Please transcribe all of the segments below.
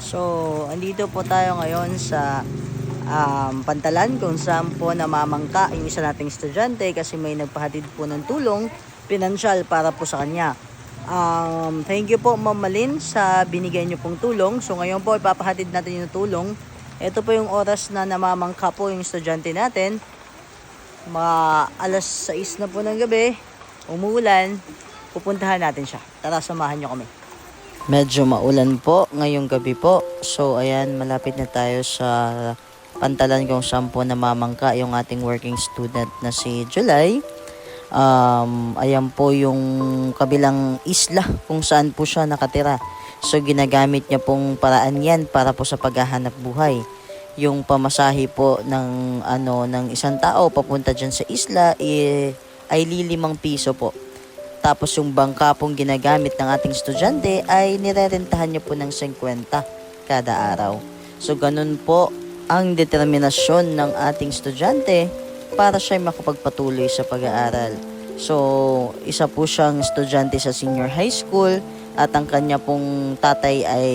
So, andito po tayo ngayon sa um, Pantalan kung saan po namamangka yung isa nating estudyante kasi may nagpahatid po ng tulong pinansyal para po sa kanya. Um, thank you po Ma'am Malin sa binigay niyo pong tulong. So ngayon po ipapahatid natin yung tulong. Ito po yung oras na namamangka po yung estudyante natin. Mga alas 6 na po ng gabi, umuulan, pupuntahan natin siya. Tara, samahan niyo kami. Medyo maulan po ngayong gabi po. So ayan, malapit na tayo sa pantalan kung saan po namamangka yung ating working student na si July. Um, ayan po yung kabilang isla kung saan po siya nakatira. So ginagamit niya pong paraan yan para po sa paghahanap buhay. Yung pamasahe po ng ano ng isang tao papunta diyan sa isla eh, ay lilimang piso po. Tapos yung bangka pong ginagamit ng ating estudyante ay nirerentahan niya po ng 50 kada araw. So ganun po ang determinasyon ng ating estudyante para siya makapagpatuloy sa pag-aaral. So, isa po siyang estudyante sa senior high school at ang kanya pong tatay ay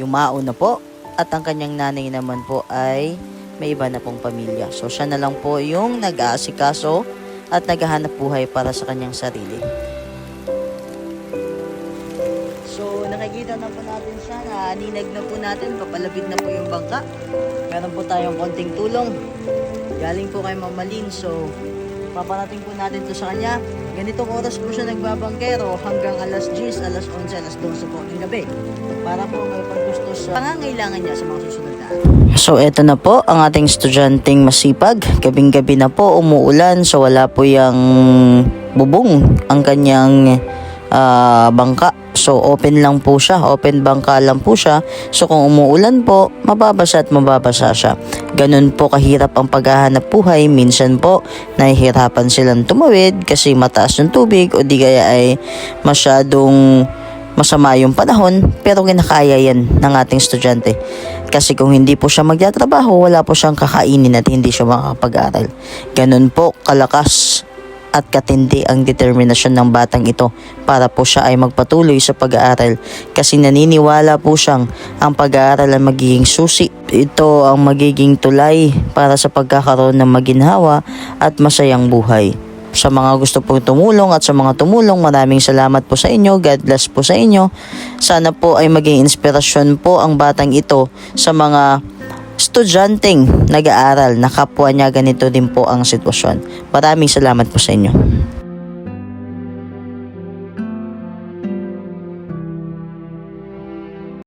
yumao na po at ang kanyang nanay naman po ay may iba na pong pamilya. So, siya na lang po yung nag-aasikaso at naghahanap buhay para sa kanyang sarili. So, nakikita na po natin siya na ninag na po natin, papalapit na po yung bangka. Meron po tayong konting tulong. Galing po kay Mama Lynn, so paparating po natin to sa kanya. Ganitong oras po siya nagbabangkero hanggang alas 10, alas 11, alas 12 po ng gabi. Para po may paggusto sa pangangailangan niya sa mga susunod na. So eto na po ang ating estudyanteng masipag. Gabing-gabi na po umuulan so wala po yung bubong ang kanyang ah, bangka. So open lang po siya, open bangka lang po siya. So kung umuulan po, mababasa at mababasa siya. Ganun po kahirap ang paghahanap buhay. Minsan po nahihirapan silang tumawid kasi mataas yung tubig o di kaya ay masyadong masama yung panahon pero kinakaya yan ng ating estudyante. Kasi kung hindi po siya magtatrabaho, wala po siyang kakainin at hindi siya makakapag-aral. Ganun po kalakas at katindi ang determinasyon ng batang ito para po siya ay magpatuloy sa pag-aaral kasi naniniwala po siyang ang pag-aaral ay magiging susi. Ito ang magiging tulay para sa pagkakaroon ng maginhawa at masayang buhay. Sa mga gusto pong tumulong at sa mga tumulong, maraming salamat po sa inyo. God bless po sa inyo. Sana po ay maging inspirasyon po ang batang ito sa mga estudyanteng nag-aaral na kapwa niya ganito din po ang sitwasyon. Maraming salamat po sa inyo.